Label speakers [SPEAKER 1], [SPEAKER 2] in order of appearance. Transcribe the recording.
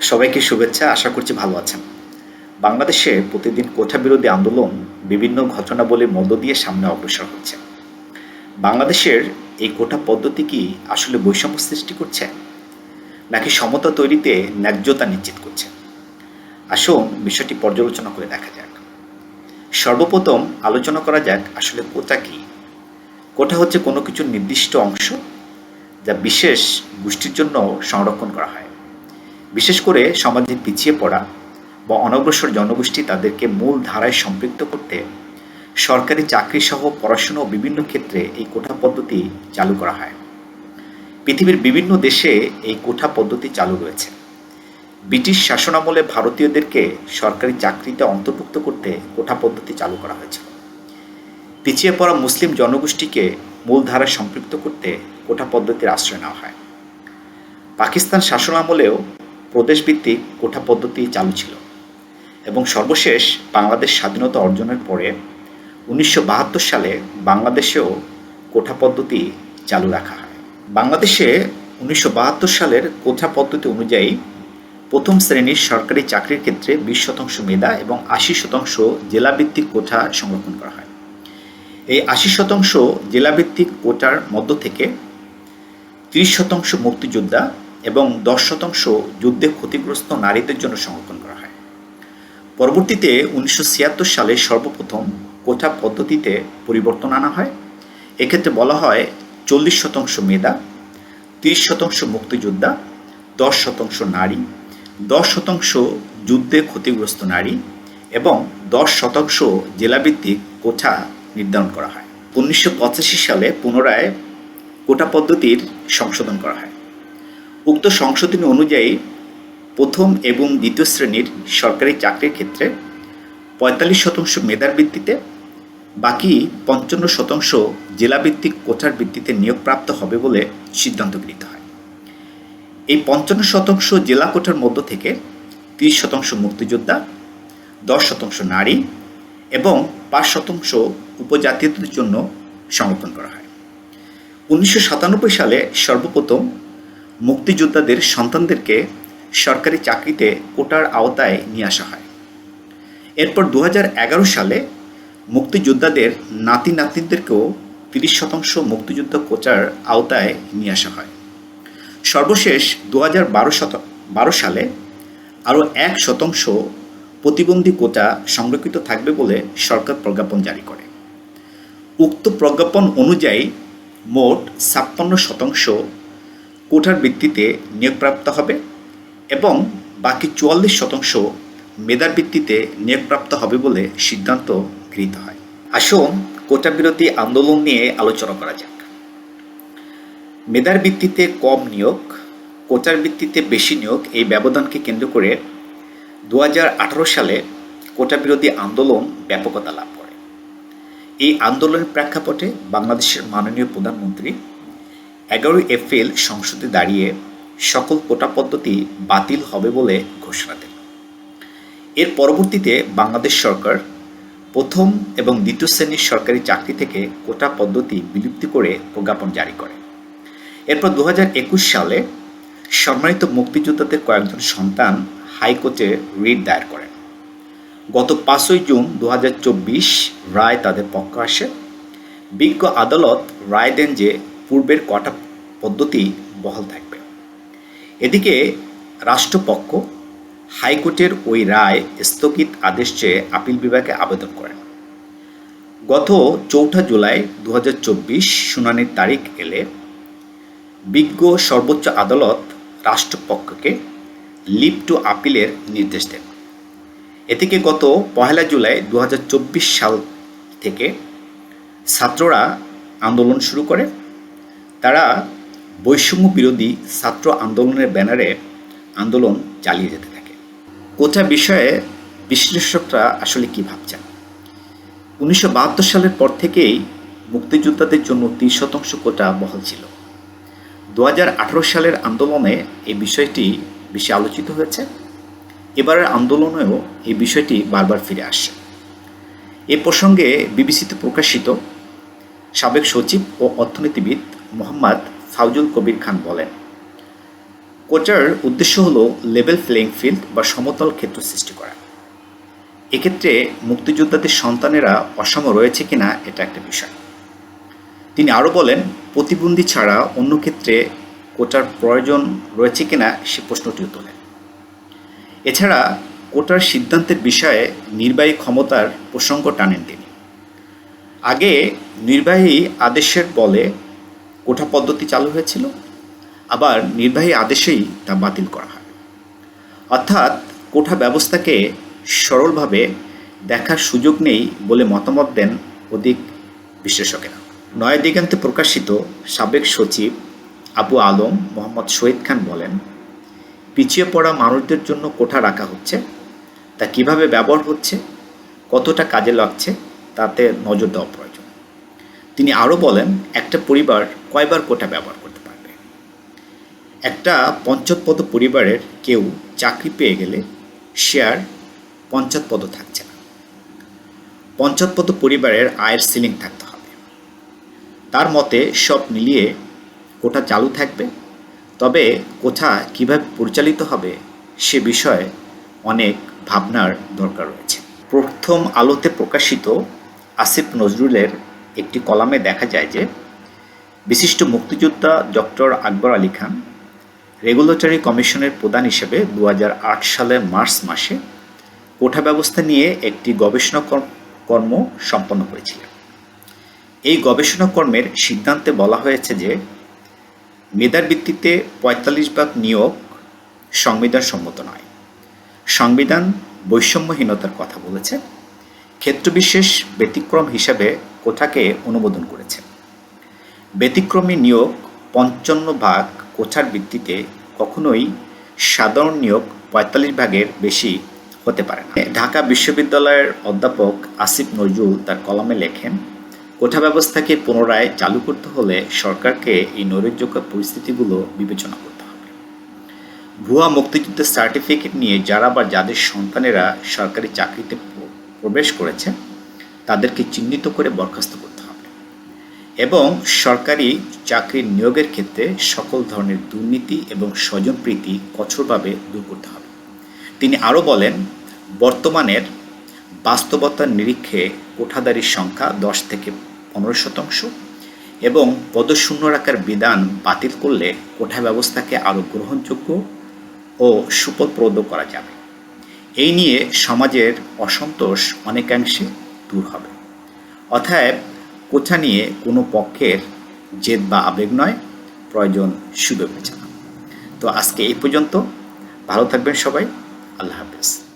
[SPEAKER 1] সবাইকে শুভেচ্ছা, আশা করছি ভালো আছেন। বাংলাদেশে প্রতিদিন কোঠা বিরোধী আন্দোলন বিভিন্ন ঘটনাবলীর মধ্য দিয়ে সামনে অগ্রসর হচ্ছে। বাংলাদেশের এই কোঠা পদ্ধতি কি আসলে বৈষম্য সৃষ্টি করছে? নাকি সমতা তৈরিতে ন্যায্যতা নিশ্চিত করছে? আসুন বিষয়টি পর্যালোচনা করে দেখা যাক। সর্বপ্রথম আলোচনা করা যাক আসলে কোটা কি। কোটা হচ্ছে কোনো কিছুর নির্দিষ্ট অংশ যা বিশেষ গোষ্ঠীর জন্য সংরক্ষণ করা হয়। বিশেষ করে সমাজে পিছিয়ে পড়া বা অনগ্রসর জনগোষ্ঠী তাদেরকে মূল ধারায় সম্পৃক্ত করতে সরকারি চাকরি সহ পড়াশুনো বিভিন্ন ক্ষেত্রে এই কোঠা পদ্ধতি চালু করা হয়। পৃথিবীর বিভিন্ন দেশে এই কোঠা পদ্ধতি চালু রয়েছে। ব্রিটিশ শাসনামলে ভারতীয়দেরকে সরকারি চাকরিতে অন্তর্ভুক্ত করতে কোঠা পদ্ধতি চালু করা হয়েছিল। পিছিয়ে পড়া মুসলিম জনগোষ্ঠীকে মূলধারায় সম্পৃক্ত করতে কোঠা পদ্ধতির আশ্রয় নেওয়া হয়। পাকিস্তান শাসনামলেও প্রদেশভিত্তিক কোঠা পদ্ধতি চালু ছিল এবং সর্বশেষ বাংলাদেশ স্বাধীনতা অর্জনের পরে উনিশশো বাহাত্তর সালে বাংলাদেশেও কোঠা পদ্ধতি চালু রাখা হয়। বাংলাদেশে উনিশশো সালের কোঠা পদ্ধতি অনুযায়ী প্রথম শ্রেণির সরকারি চাকরির ক্ষেত্রে বিশ শতাংশ মেধা এবং আশি শতাংশ জেলাভিত্তিক কোঠা সংরক্ষণ করা হয়। এই আশি শতাংশ জেলাভিত্তিক কোটার মধ্য থেকে ত্রিশ শতাংশ মুক্তিযোদ্ধা এবং দশ শতাংশ যুদ্ধে ক্ষতিগ্রস্ত নারীদের জন্য সংরক্ষণ করা হয়। পরবর্তীতে উনিশশো ছিয়াত্তর সালে সর্বপ্রথম কোঠা পদ্ধতিতে পরিবর্তন আনা হয়। এক্ষেত্রে বলা হয় চল্লিশ শতাংশ মেধা, তিরিশ শতাংশ মুক্তিযোদ্ধা, দশ শতাংশ নারী, দশ শতাংশ যুদ্ধে ক্ষতিগ্রস্ত নারী এবং দশ শতাংশ জেলাভিত্তিক কোঠা নির্ধারণ করা হয়। উনিশশো পঁচাশি সালে পুনরায় কোটা পদ্ধতির সংশোধন করা হয়। উক্ত সংশোধনী অনুযায়ী প্রথম এবং দ্বিতীয় শ্রেণির সরকারি চাকরির ক্ষেত্রে পঁয়তাল্লিশ শতাংশ মেধার ভিত্তিতে, বাকি পঞ্চান্ন শতাংশ জেলাভিত্তিক কোঠার ভিত্তিতে নিয়োগপ্রাপ্ত হবে বলে সিদ্ধান্ত গৃহীত হয়। এই পঞ্চান্ন শতাংশ জেলা কোঠার মধ্য থেকে তিরিশ শতাংশ মুক্তিযোদ্ধা, দশ শতাংশ নারী এবং পাঁচ শতাংশ উপজাতীয়দের জন্য সংরক্ষণ করা হয়। উনিশশো সাতানব্বই সালে সর্বপ্রথম মুক্তিযোদ্ধাদের সন্তানদেরকে সরকারি চাকরিতে কোটার আওতায় নিয়ে আসা হয়। এরপর দু হাজার এগারো সালে মুক্তিযোদ্ধাদের নাতি নাতনিদেরকেও তিরিশ শতাংশ মুক্তিযুদ্ধ কোটার আওতায় নিয়ে আসা হয়। সর্বশেষ দু হাজার বারো বারো সালে আরও এক শতাংশ প্রতিবন্ধী কোটা সংরক্ষিত থাকবে বলে সরকার প্রজ্ঞাপন জারি করে। উক্ত প্রজ্ঞাপন অনুযায়ী মোট ছাপ্পান্ন শতাংশ কোটার ভিত্তিতে নিয়োগপ্রাপ্ত হবে এবং বাকি চুয়াল্লিশ শতাংশ মেধার ভিত্তিতে নিয়োগপ্রাপ্ত হবে বলে সিদ্ধান্ত গৃহীত হয়। আসুন কোটা বিরোধী আন্দোলন নিয়ে আলোচনা করা যাক। মেধার ভিত্তিতে কম নিয়োগ, কোটার ভিত্তিতে বেশি নিয়োগ এই ব্যবধানকে কেন্দ্র করে দু হাজার আঠারো সালে কোটা বিরোধী আন্দোলন ব্যাপকতা লাভ করে। এই আন্দোলনের প্রেক্ষাপটে বাংলাদেশের মাননীয় প্রধানমন্ত্রী এগারোই এপ্রিল সংসদে দাঁড়িয়ে সকল কোটা পদ্ধতি বাতিল হবে বলে ঘোষণা দেন। এর পরবর্তীতে বাংলাদেশ সরকার প্রথম এবং দ্বিতীয় শ্রেণির সরকারি চাকরি থেকে কোটা পদ্ধতি বিলুপ্তি করে প্রজ্ঞাপন জারি করে। এরপর দু হাজার একুশ সালে সম্মানিত মুক্তিযোদ্ধাদের কয়েকজন সন্তান হাইকোর্টে রিট দায়ের করেন। গত পাঁচই জুন দু হাজার চব্বিশ রায় তাদের পক্ষ আসে। বিজ্ঞ আদালত রায় দেন যে পূর্বের কটা পদ্ধতি বহাল থাকবে। এদিকে রাষ্ট্রপক্ষ হাইকোর্টের ওই রায় স্থগিত আদেশ চেয়ে আপিল বিভাগে আবেদন করেন। গত চৌঠা জুলাই দু হাজার চব্বিশ শুনানির তারিখ এলে বিজ্ঞ সর্বোচ্চ আদালত রাষ্ট্রপক্ষকে লিভ টু আপিলের নির্দেশ দেন। এদিকে গত পহেলা জুলাই দু হাজার চব্বিশ সাল থেকে ছাত্ররা আন্দোলন শুরু করে তারা বৈষম্য বিরোধী ছাত্র আন্দোলনের ব্যানারে আন্দোলন চালিয়ে যেতে থাকে। কোটা বিষয়ে বিশ্লেষকরা আসলে কি ভাবছেন? উনিশশো বাহাত্তর সালের পর থেকেই মুক্তিযোদ্ধাদের জন্য তিরিশ শতাংশ কোটা বহাল ছিল। দু হাজার আঠারো সালের আন্দোলনে এই বিষয়টি বেশি আলোচিত হয়েছে। এবারের আন্দোলনেও এই বিষয়টি বারবার ফিরে আসছে। এ প্রসঙ্গে বিবিসিতে প্রকাশিত সাবেক সচিব ও অর্থনীতিবিদ মোহাম্মদ ফাউজুল কবির খান বলেন, কোচার উদ্দেশ্য হলো লেভেল প্লেইং ফিল্ড বা সমতল ক্ষেত্র সৃষ্টি করা। এক্ষেত্রে মুক্তিযোদ্ধাদের সন্তানেরা অসম রয়েছে কিনা এটা একটা বিষয়। তিনি আরও বলেন, প্রতিবন্ধী ছাড়া অন্য ক্ষেত্রে কোটার প্রয়োজন রয়েছে কিনা সে প্রশ্নটিও তোলেন। এছাড়া কোটার সিদ্ধান্তের বিষয়ে নির্বাহী ক্ষমতার প্রসঙ্গ টানেন তিনি। আগে নির্বাহী আদেশের বলে কোটা পদ্ধতি চালু হয়েছিল। আবার নির্বাহী আদেশেই তা বাতিল করা হয়। অর্থাৎ কোঠা ব্যবস্থাকে সরলভাবে দেখার সুযোগ নেই বলে মতামত দেন অধিক বিশেষজ্ঞরা নয়া দিগান্তে প্রকাশিত সাবেক সচিব আবু আলম মোহাম্মদ শহীদ খান বলেন, পিছিয়ে পড়া মানুষদের জন্য কোঠা রাখা হচ্ছে। তা কীভাবে ব্যবহার হচ্ছে? কতটা কাজে লাগছে? তাতে নজর দেওয়া প্রয়োজন। তিনি আরও বলেন, একটা পরিবার কয়বার কোটা ব্যবহার করতে পারবে? একটা পঞ্চৎপদ পরিবারের কেউ চাকরি পেয়ে গেলে শেয়ার পঞ্চাৎপদ থাকছে না। পঞ্চাৎপদ পরিবারের আয়ের সিলিং থাকতে হবে। তার মতে সব মিলিয়ে কোটা চালু থাকবে, তবে কোথা কীভাবে পরিচালিত হবে সে বিষয়ে অনেক ভাবনার দরকার রয়েছে। প্রথম আলোতে প্রকাশিত আসিফ নজরুলের একটি কলামে দেখা যায় যে বিশিষ্ট মুক্তিযোদ্ধা ডক্টর আকবর আলী খান রেগুলেটরি কমিশনের প্রধান হিসেবে দু সালের মার্চ মাসে কোঠা ব্যবস্থা নিয়ে একটি গবেষণা কর্ম সম্পন্ন করেছিলেন। এই গবেষণা কর্মের সিদ্ধান্তে বলা হয়েছে যে মেধার ভিত্তিতে পঁয়তাল্লিশ ভাগ নিয়োগ সংবিধান সম্মত নয়। সংবিধান বৈষম্যহীনতার কথা বলেছে। ক্ষেত্রবিশেষ ব্যতিক্রম হিসাবে কোঠাকে অনুমোদন করেছে। ব্যতিক্রমী নিয়োগ পঞ্চান্ন ভাগ কোঠার ভিত্তিতে কখনোই সাধারণ নিয়োগ পঁয়তাল্লিশ ভাগের বেশি হতে পারে না। ঢাকা বিশ্ববিদ্যালয়ের অধ্যাপক আসিফ নজরুল তার কলমে লেখেন, কোঠা ব্যবস্থাকে পুনরায় চালু করতে হলে সরকারকে এই নৈরাজ্যকর পরিস্থিতিগুলো বিবেচনা করতে হবে। ভুয়া মুক্তিযুদ্ধের সার্টিফিকেট নিয়ে যারা বা যাদের সন্তানেরা সরকারি চাকরিতে প্রবেশ করেছে, তাদেরকে চিহ্নিত করে বরখাস্ত করতে এবং সরকারি চাকরির নিয়োগের ক্ষেত্রে সকল ধরনের দুর্নীতি এবং স্বজনপ্রীতি কঠোরভাবে দূর করতে হবে। তিনি আরও বলেন, বর্তমানের বাস্তবতার নিরীক্ষে কোঠাদারির সংখ্যা দশ থেকে পনেরো শতাংশ এবং পদশূন্য রাখার বিধান বাতিল করলে কোঠা ব্যবস্থাকে আরও গ্রহণযোগ্য ও সুফলপ্রদ করা যাবে। এই নিয়ে সমাজের অসন্তোষ অনেকাংশে দূর হবে। অতএব কোঠা নিয়ে কোনো পক্ষের জেদ বা আবেগ নয়, প্রয়োজন শুভেচ্ছা তো আজকে এই পর্যন্ত। ভালো থাকবেন সবাই। আল্লাহ হাফেজ।